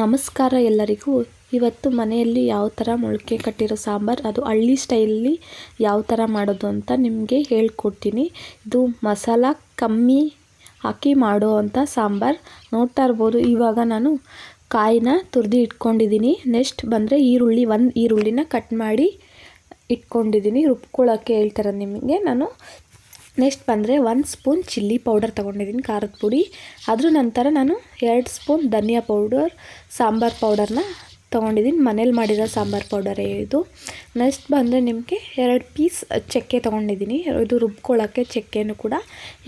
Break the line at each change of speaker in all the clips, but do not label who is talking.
ನಮಸ್ಕಾರ ಎಲ್ಲರಿಗೂ. ಇವತ್ತು ಮನೆಯಲ್ಲಿ ಯಾವ ಥರ ಮೊಳಕೆ ಕಟ್ಟಿರೋ ಸಾಂಬಾರು, ಅದು ಹಳ್ಳಿ ಸ್ಟೈಲಲ್ಲಿ ಯಾವ ಥರ ಮಾಡೋದು ಅಂತ ನಿಮಗೆ ಹೇಳ್ಕೊಡ್ತೀನಿ. ಇದು ಮಸಾಲ ಕಮ್ಮಿ ಹಾಕಿ ಮಾಡೋ ಅಂಥ ಸಾಂಬಾರು. ನೋಡ್ತಾ ಇರ್ಬೋದು, ಇವಾಗ ನಾನು ಕಾಯಿನ ತುರಿದು ಇಟ್ಕೊಂಡಿದ್ದೀನಿ. ನೆಕ್ಸ್ಟ್ ಬಂದರೆ ಈರುಳ್ಳಿ, ಒಂದು ಈರುಳ್ಳಿನ ಕಟ್ ಮಾಡಿ ಇಟ್ಕೊಂಡಿದ್ದೀನಿ. ರುಬ್ಕೊಳ್ಳೋಕ್ಕೆ ಹೇಳ್ತಾರೆ ನಿಮಗೆ. ನಾನು ನೆಕ್ಸ್ಟ್ ಬಂದರೆ ಒಂದು ಸ್ಪೂನ್ ಚಿಲ್ಲಿ ಪೌಡರ್ ತೊಗೊಂಡಿದ್ದೀನಿ ಖಾರದ ಪುಡಿ. ಅದ್ರ ನಂತರ ನಾನು ಎರಡು ಸ್ಪೂನ್ ಧನಿಯಾ ಪೌಡರ್, ಸಾಂಬಾರು ಪೌಡರ್ನ ತೊಗೊಂಡಿದ್ದೀನಿ. ಮನೇಲಿ ಮಾಡಿರೋ ಸಾಂಬಾರು ಪೌಡರೇ ಇದು. ನೆಕ್ಸ್ಟ್ ಬಂದರೆ ನಿಮಗೆ ಎರಡು ಪೀಸ್ ಚಕ್ಕೆ ತೊಗೊಂಡಿದ್ದೀನಿ. ಇದು ರುಬ್ಕೊಳ್ಳೋಕ್ಕೆ ಚಕ್ಕೆನೂ ಕೂಡ.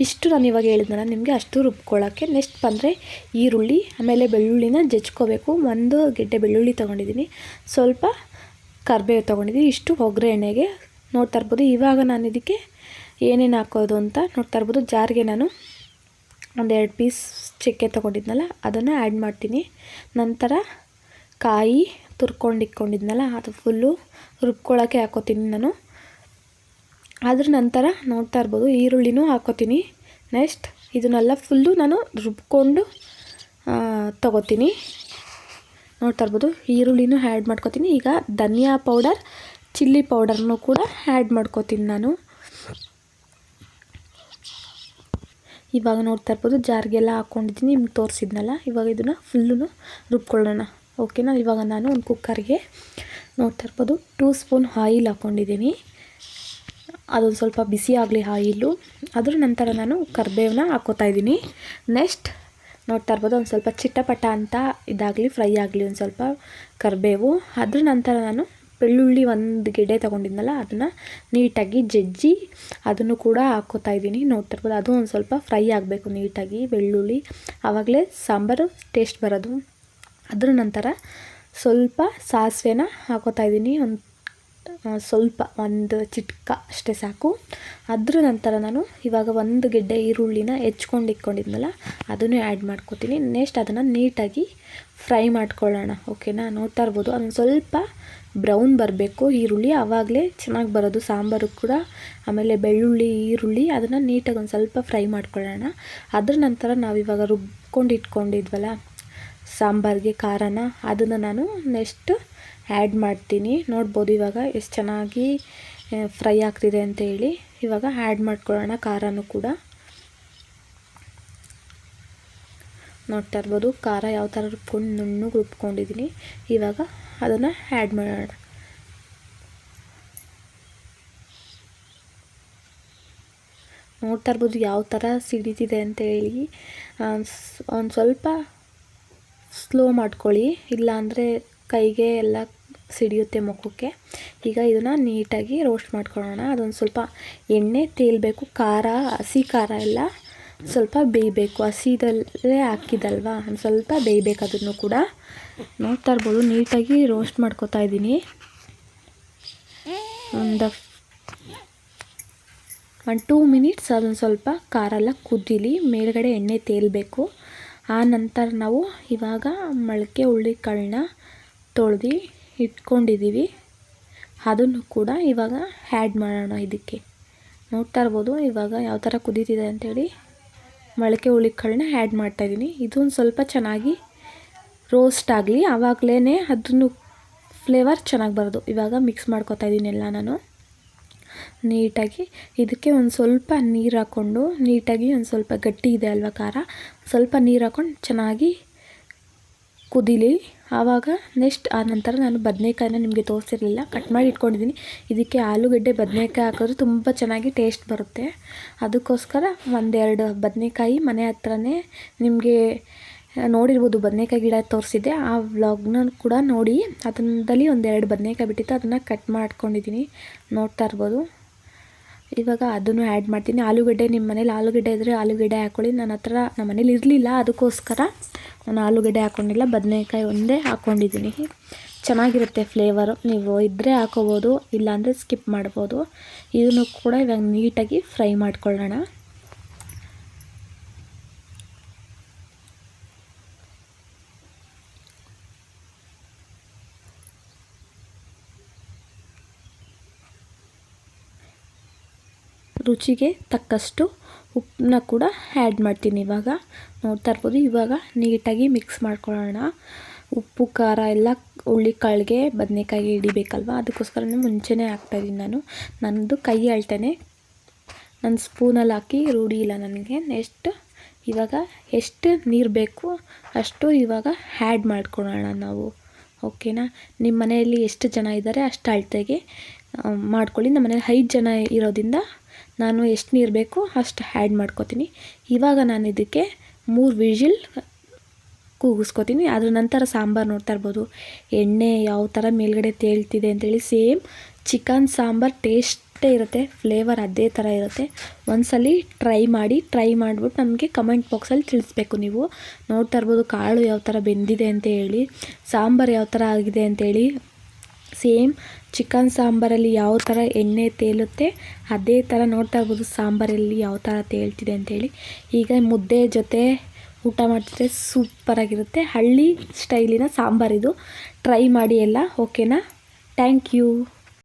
ಇಷ್ಟು ನಾನು ಇವಾಗ ಹೇಳಿದ್ನಲ್ಲ, ನಿಮಗೆ ಅಷ್ಟು ರುಬ್ಕೊಳ್ಳೋಕ್ಕೆ. ನೆಕ್ಸ್ಟ್ ಬಂದರೆ ಈರುಳ್ಳಿ, ಆಮೇಲೆ ಬೆಳ್ಳುಳ್ಳಿನ ಜಜ್ಕೋಬೇಕು. ಒಂದು ಗೆಡ್ಡೆ ಬೆಳ್ಳುಳ್ಳಿ ತೊಗೊಂಡಿದ್ದೀನಿ. ಸ್ವಲ್ಪ ಕರಿಬೇವು ತೊಗೊಂಡಿದ್ದೀನಿ. ಇಷ್ಟು ಒಗ್ಗರಣೆಗೆ ನೋಡ್ತಾ ಇರ್ಬೋದು. ಇವಾಗ ನಾನು ಇದಕ್ಕೆ ಏನೇನು ಹಾಕೋದು ಅಂತ ನೋಡ್ತಾ ಇರ್ಬೋದು. ಜಾರಿಗೆ ನಾನು ಒಂದೆರಡು ಪೀಸ್ ಚಕ್ಕೆ ತೊಗೊಂಡಿದ್ನಲ್ಲ, ಅದನ್ನು ಆ್ಯಡ್ ಮಾಡ್ತೀನಿ. ನಂತರ ಕಾಯಿ ತುರ್ಕೊಂಡು ಇಟ್ಕೊಂಡಿದ್ನಲ್ಲ, ಅದು ಫುಲ್ಲು ರುಬ್ಕೊಳ್ಳೋಕ್ಕೆ ಹಾಕೋತೀನಿ ನಾನು. ಅದ್ರ ನಂತರ ನೋಡ್ತಾ ಇರ್ಬೋದು, ಈರುಳ್ಳಿನೂ ಹಾಕೋತೀನಿ. ನೆಕ್ಸ್ಟ್ ಇದನ್ನೆಲ್ಲ ಫುಲ್ಲು ನಾನು ರುಬ್ಕೊಂಡು ತಗೋತೀನಿ. ನೋಡ್ತಾ ಇರ್ಬೋದು, ಈರುಳ್ಳಿನೂ ಆ್ಯಡ್ ಮಾಡ್ಕೋತೀನಿ. ಈಗ ಧನಿಯಾ ಪೌಡರ್ ಚಿಲ್ಲಿ ಪೌಡರ್ನೂ ಕೂಡ ಆ್ಯಡ್ ಮಾಡ್ಕೋತೀನಿ ನಾನು. ಇವಾಗ ನೋಡ್ತಾ ಇರ್ಬೋದು, ಜಾರಿಗೆಲ್ಲ ಹಾಕ್ಕೊಂಡಿದ್ದೀನಿ ನಿಮ್ಗೆ ತೋರಿಸಿದ್ನಲ್ಲ, ಇವಾಗ ಇದನ್ನು ಫುಲ್ಲು ರುಬ್ಕೊಳ್ಳೋಣ. ಓಕೆನಾ ಇವಾಗ ನಾನು ಒಂದು ಕುಕ್ಕರ್ಗೆ ನೋಡ್ತಾ ಇರ್ಬೋದು ಟೂ ಸ್ಪೂನ್ ಆಯಿಲ್ ಹಾಕ್ಕೊಂಡಿದ್ದೀನಿ ಅದೊಂದು ಸ್ವಲ್ಪ ಬಿಸಿ ಆಗಲಿ ಆಯಿಲು ಅದ್ರ ನಂತರ ನಾನು ಕರಿಬೇವನ್ನ ಹಾಕೋತಾ ಇದ್ದೀನಿ. ನೆಕ್ಸ್ಟ್ ನೋಡ್ತಾ ಇರ್ಬೋದು, ಒಂದು ಸ್ವಲ್ಪ ಚಿಟ್ಟಪಟ್ಟ ಅಂತ ಇದಾಗಲಿ ಫ್ರೈ ಆಗಲಿ, ಒಂದು ಸ್ವಲ್ಪ ಕರಿಬೇವು. ಅದ್ರ ನಂತರ ನಾನು ಬೆಳ್ಳುಳ್ಳಿ ಒಂದು ಗೆಡ್ಡೆ ತೊಗೊಂಡಿದ್ನಲ್ಲ, ಅದನ್ನು ನೀಟಾಗಿ ಜಜ್ಜಿ ಅದನ್ನು ಕೂಡ ಹಾಕ್ಕೋತಾ ಇದ್ದೀನಿ. ನೋಡ್ತಿರ್ಬೋದು ಅದು ಒಂದು ಸ್ವಲ್ಪ ಫ್ರೈ ಆಗಬೇಕು ನೀಟಾಗಿ. ಬೆಳ್ಳುಳ್ಳಿ, ಆವಾಗಲೇ ಸಾಂಬಾರು ಟೇಸ್ಟ್ ಬರೋದು. ಅದರ ನಂತರ ಸ್ವಲ್ಪ ಸಾಸಿವೆನ ಹಾಕೋತಾ ಇದ್ದೀನಿ. ಒಂದು ಸ್ವಲ್ಪ ಒಂದು ಚಿಟ್ಕ ಅಷ್ಟೇ ಸಾಕು. ಅದ್ರ ನಂತರ ನಾನು ಇವಾಗ ಒಂದು ಗೆಡ್ಡೆ ಈರುಳ್ಳಿನ ಹೆಚ್ಕೊಂಡು ಇಟ್ಕೊಂಡಿದ್ನಲ್ಲ, ಅದನ್ನು ಆ್ಯಡ್ ಮಾಡ್ಕೋತೀನಿ. ನೆಕ್ಸ್ಟ್ ಅದನ್ನು ನೀಟಾಗಿ ಫ್ರೈ ಮಾಡ್ಕೊಳ್ಳೋಣ ಓಕೆನಾ ನೋಡ್ತಾ ಇರ್ಬೋದು. ಅದೊಂದು ಸ್ವಲ್ಪ ಬ್ರೌನ್ ಬರಬೇಕು ಈರುಳ್ಳಿ. ಆವಾಗಲೇ ಚೆನ್ನಾಗಿ ಬರೋದು ಸಾಂಬಾರು ಕೂಡ. ಆಮೇಲೆ ಬೆಳ್ಳುಳ್ಳಿ, ಈರುಳ್ಳಿ ಅದನ್ನು ನೀಟಾಗಿ ಒಂದು ಸ್ವಲ್ಪ ಫ್ರೈ ಮಾಡ್ಕೊಳ್ಳೋಣ. ಅದ್ರ ನಂತರ ನಾವಿವಾಗ ರುಬ್ಕೊಂಡು ಇಟ್ಕೊಂಡಿದ್ವಲ್ಲ ಸಾಂಬಾರಿಗೆ ಖಾರನ, ಅದನ್ನು ನಾನು ನೆಕ್ಸ್ಟ್ ಆ್ಯಡ್ ಮಾಡ್ತೀನಿ. ನೋಡ್ಬೋದು ಇವಾಗ ಎಷ್ಟು ಚೆನ್ನಾಗಿ ಫ್ರೈ ಆಗ್ತಿದೆ ಅಂತ ಹೇಳಿ. ಇವಾಗ ಆ್ಯಡ್ ಮಾಡ್ಕೊಳ್ಳೋಣ ಖಾರನೂ ಕೂಡ. ನೋಡ್ತಾ ಇರ್ಬೋದು ಖಾರ ಯಾವ ಥರ ರುಬ್ಕೊಂಡು, ನುಣ್ಣಗೆ ರುಬ್ಕೊಂಡಿದ್ದೀನಿ ಇವಾಗ ಅದನ್ನು ಆ್ಯಡ್ ಮಾಡೋಣ. ನೋಡ್ತಾ ಇರ್ಬೋದು ಯಾವ ಥರ ಸಿಡಿತಿದೆ ಅಂತ ಹೇಳಿ. ಒಂದು ಸ್ವಲ್ಪ ಸ್ಲೋ ಮಾಡ್ಕೊಳ್ಳಿ, ಇಲ್ಲಾಂದರೆ ಕೈಗೆ ಎಲ್ಲ ಸಿಡಿಯುತ್ತೆ ಮುಖಕ್ಕೆ. ಈಗ ಇದನ್ನು ನೀಟಾಗಿ ರೋಸ್ಟ್ ಮಾಡ್ಕೊಳ್ಳೋಣ. ಅದೊಂದು ಸ್ವಲ್ಪ ಎಣ್ಣೆ ತೇಲಬೇಕು. ಖಾರ, ಹಸಿ ಖಾರ ಎಲ್ಲ ಸ್ವಲ್ಪ ಬೇಯಬೇಕು. ಹಸಿದಲ್ಲೇ ಹಾಕಿದಲ್ವಾ? ಒಂದು ಸ್ವಲ್ಪ ಬೇಯಬೇಕು ಅದನ್ನು ಕೂಡ. ನೋಡ್ತಾ ಇರ್ಬೋದು, ನೀಟಾಗಿ ರೋಸ್ಟ್ ಮಾಡ್ಕೊತಾ ಇದ್ದೀನಿ. ಒಂದು ಒಂದು ಟೂ ಮಿನಿಟ್ಸ್ ಅದೊಂದು ಸ್ವಲ್ಪ ಖಾರ ಎಲ್ಲ ಕುದ್ದಿಲಿ ಮೇಲ್ಗಡೆ ಎಣ್ಣೆ ತೇಲ್ಬೇಕು. ಆ ನಂತರ ನಾವು ಇವಾಗ ಮೊಳಕೆ ಹುಳಿಕಾಳನ್ನ ತೊಳೆದು ಇಟ್ಕೊಂಡಿದ್ದೀವಿ. ಅದನ್ನು ಕೂಡ ಇವಾಗ ಹ್ಯಾಡ್ ಮಾಡೋಣ ಇದಕ್ಕೆ. ನೋಡ್ತಾ ಇರ್ಬೋದು ಇವಾಗ ಯಾವ ಥರ ಕುದೀತಿದೆ ಅಂತೇಳಿ. ಮೊಳಕೆ ಹುಳಿಕಾಳನ್ನ ಆ್ಯಡ್ ಮಾಡ್ತಾಯಿದ್ದೀನಿ ಇದೊಂದು ಸ್ವಲ್ಪ ಚೆನ್ನಾಗಿ ರೋಸ್ಟ್ ಆಗಲಿ. ಆವಾಗಲೇ ಅದನ್ನು ಫ್ಲೇವರ್ ಚೆನ್ನಾಗಿ ಬರೋದು. ಇವಾಗ ಮಿಕ್ಸ್ ಮಾಡ್ಕೊತಾ ಇದ್ದೀನಿ ಎಲ್ಲ ನಾನು. ನೀಟಾಗಿ ಇದಕ್ಕೆ ಒಂದು ಸ್ವಲ್ಪ ನೀರು ಹಾಕ್ಕೊಂಡು ನೀಟಾಗಿ ಒಂದು ಸ್ವಲ್ಪ ಗಟ್ಟಿ ಇದೆ ಅಲ್ವ ಖಾರ? ಸ್ವಲ್ಪ ನೀರು ಹಾಕ್ಕೊಂಡು ಚೆನ್ನಾಗಿ ಕುದೀಲಿ. ಆವಾಗ ನೆಕ್ಸ್ಟ್ ಆ ನಂತರ ನಾನು ಬದನೇಕಾಯಿನ ನಿಮಗೆ ತೋರಿಸಿರಲಿಲ್ಲ. ಕಟ್ ಮಾಡಿ ಇಟ್ಕೊಂಡಿದ್ದೀನಿ ಇದಕ್ಕೆ ಆಲೂಗಡ್ಡೆ ಬದನೇಕಾಯಿ ಹಾಕಿದ್ರೆ ತುಂಬ ಚೆನ್ನಾಗಿ ಟೇಸ್ಟ್ ಬರುತ್ತೆ. ಅದಕ್ಕೋಸ್ಕರ ಒಂದೆರಡು ಬದನೇಕಾಯಿ ಮನೆ ಹತ್ರನೇ ನಿಮಗೆ ನೋಡಿರ್ಬೋದು ಬದನೇಕಾಯಿ ಗಿಡ ತೋರಿಸಿದ್ದೆ. ಆ ವ್ಲಾಗ್ನ ಕೂಡ ನೋಡಿ. ಅದರಲ್ಲಿ ಒಂದೆರಡು ಬದನೇಕಾಯಿ ಬಿಟ್ಟಿತ್ತು. ಅದನ್ನು ಕಟ್ ಮಾಡ್ಕೊಂಡಿದ್ದೀನಿ ನೋಡ್ತಾ ಇರ್ಬೋದು. ಇವಾಗ ಅದನ್ನು ಆ್ಯಡ್ ಮಾಡ್ತೀನಿ. ಆಲೂಗಡ್ಡೆ ನಿಮ್ಮ ಮನೇಲಿ ಆಲೂಗಡ್ಡೆ ಇದ್ದರೆ ಆಲೂಗಡ್ಡೆ ಹಾಕ್ಕೊಳ್ಳಿ ನನ್ನ ಹತ್ರ ನಮ್ಮ ಮನೇಲಿ ಇರಲಿಲ್ಲ, ಅದಕ್ಕೋಸ್ಕರ ನಾನು ಆಲೂಗಡ್ಡೆ ಹಾಕ್ಕೊಂಡಿಲ್ಲ ಬದನೇಕಾಯಿ ಒಂದೇ ಹಾಕ್ಕೊಂಡಿದ್ದೀನಿ ಚೆನ್ನಾಗಿರುತ್ತೆ ಫ್ಲೇವರು ನೀವು ಇದ್ದರೆ ಹಾಕೋಬೋದು, ಇಲ್ಲಾಂದರೆ ಸ್ಕಿಪ್ ಮಾಡ್ಬೋದು. ಇದನ್ನು ಕೂಡ ಇವಾಗ ನೀಟಾಗಿ ಫ್ರೈ ಮಾಡ್ಕೊಳ್ಳೋಣ. ರುಚಿಗೆ ತಕ್ಕಷ್ಟು ಉಪ್ಪನ್ನ ಕೂಡ ಆ್ಯಡ್ ಮಾಡ್ತೀನಿ ಇವಾಗ. ನೋಡ್ತಾ ಇರ್ಬೋದು ಇವಾಗ ನೀಟಾಗಿ ಮಿಕ್ಸ್ ಮಾಡ್ಕೊಳ್ಳೋಣ. ಉಪ್ಪು, ಖಾರ ಎಲ್ಲ ಹುಳ್ಳಿ ಕಾಳಿಗೆ ಬದನೆಕಾಯಿ ಹಿಡಿಬೇಕಲ್ವ? ಅದಕ್ಕೋಸ್ಕರನೇ ಮುಂಚೆನೇ ಹಾಕ್ತಾಯಿದ್ದೀನಿ ನಾನು. ನನ್ನದು ಕೈ ಅಳ್ತೇನೆ. ನನ್ನ ಸ್ಪೂನಲ್ಲಿ ಹಾಕಿ ರೂಢಿ ಇಲ್ಲ ನನಗೆ. ನೆಕ್ಸ್ಟ್ ಇವಾಗ ಎಷ್ಟು ನೀರು ಬೇಕು ಅಷ್ಟು ಇವಾಗ ಹ್ಯಾಡ್ ಮಾಡ್ಕೊಳ್ಳೋಣ ನಾವು. ಓಕೆನಾ? ನಿಮ್ಮ ಮನೆಯಲ್ಲಿ ಎಷ್ಟು ಜನ ಇದ್ದಾರೆ ಅಷ್ಟು ಅಳತೆಗೆ ಮಾಡ್ಕೊಳ್ಳಿ. ನಮ್ಮ ಮನೇಲಿ ಐದು ಜನ ಇರೋದ್ರಿಂದ ನಾನು ಎಷ್ಟು ನೀರು ಬೇಕು ಅಷ್ಟು ಆ್ಯಡ್ ಮಾಡ್ಕೊತೀನಿ. ಇವಾಗ ನಾನು ಇದಕ್ಕೆ ಮೂರು ವಿಜಿಲ್ ಕೂಗಿಸ್ಕೊತೀನಿ. ಅದ್ರ ನಂತರ ಸಾಂಬಾರು ನೋಡ್ತಾ ಇರ್ಬೋದು. ಎಣ್ಣೆ ಯಾವ ಥರ ಮೇಲ್ಗಡೆ ತೇಳ್ತಿದೆ ಅಂತೇಳಿ ಸೇಮ್ ಚಿಕನ್ ಸಾಂಬಾರು ಟೇಸ್ಟೇ ಇರುತ್ತೆ. ಫ್ಲೇವರ್ ಅದೇ ಥರ ಇರುತ್ತೆ. ಒಂದ್ಸಲಿ ಟ್ರೈ ಮಾಡಿ, ಟ್ರೈ ಮಾಡಿಬಿಟ್ಟು ನಮಗೆ ಕಮೆಂಟ್ ಬಾಕ್ಸಲ್ಲಿ ತಿಳಿಸ್ಬೇಕು ನೀವು. ನೋಡ್ತಾ ಇರ್ಬೋದು ಕಾಳು ಯಾವ ಥರ ಬೆಂದಿದೆ ಅಂತ ಹೇಳಿ, ಸಾಂಬಾರು ಯಾವ ಥರ ಆಗಿದೆ ಅಂತೇಳಿ ಸೇಮ್ ಚಿಕನ್ ಸಾಂಬಾರಲ್ಲಿ ಯಾವ ಥರ ಎಣ್ಣೆ ತೇಲುತ್ತೆ, ಅದೇ ಥರ ನೋಡ್ತಾ ಇರ್ಬೋದು ಸಾಂಬಾರಲ್ಲಿ ಯಾವ ಥರ ತೇಲ್ತಿದೆ ಅಂತೇಳಿ ಈಗ ಮುದ್ದೆ ಜೊತೆ ಊಟ ಮಾಡ್ತಿದ್ರೆ ಸೂಪರಾಗಿರುತ್ತೆ. ಹಳ್ಳಿ ಸ್ಟೈಲಿನ ಸಾಂಬಾರಿದು. ಟ್ರೈ ಮಾಡಿ ಎಲ್ಲ, ಓಕೆನಾ? Thank you.